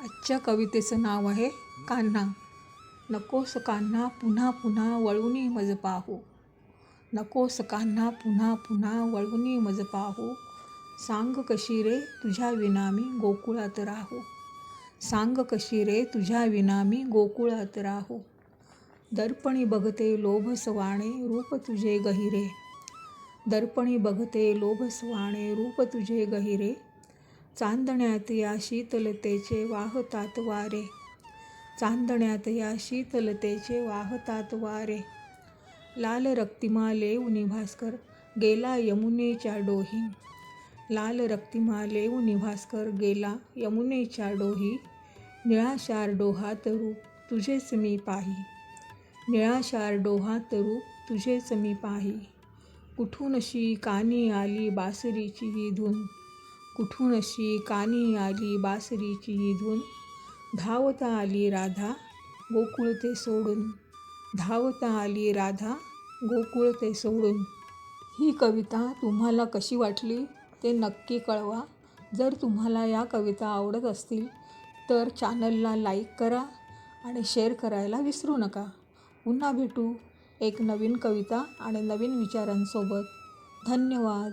आजच्या कवितेचं नाव आहे कान्हा. नकोस कान्हा पुन्हा पुन्हा वळूनी मज पाहू. नकोस कान्हा पुन्हा पुन्हा वळूनी मज पाहू. सांग कशी रे तुझ्या विनामी गोकुळात राहू. सांग कशी रे तुझ्या विनामी गोकुळात राहू. दर्पणी बघते लोभसवाणे रूप तुझे गहिरे. दर्पणी बघते लोभसवाणे रूप तुझे गहिरे. चांदण्यात या शीतलतेचे वाहतात वारे. चांदण्यात या शीतलतेचे वाहतात वारे. लाल रक्तिमा लेऊनी भास्कर गेला यमुनेच्या डोही. लाल रक्तिमा लेऊनी भास्कर गेला यमुनेच्या डोही. निळाशार डोहात रूप तुझेच मी पाही. निळाशार डोहात रूप तुझेच मी पाही. कुठूनशी कानी आली बासरीची ही धून कुठून अशी कानी आली बासरीची ही धून धावता आली राधा गोकुळ ते सोडून. धावता आली राधा गोकुळ ते सोडून. ही कविता तुम्हाला कशी वाटली ते नक्की कळवा. जर तुम्हाला या कविता आवडत असतील तर चॅनलला लाईक करा आणि शेअर करायला विसरू नका. पुन्हा भेटू एक नवीन कविता आणि नवीन विचारांसोबत. धन्यवाद.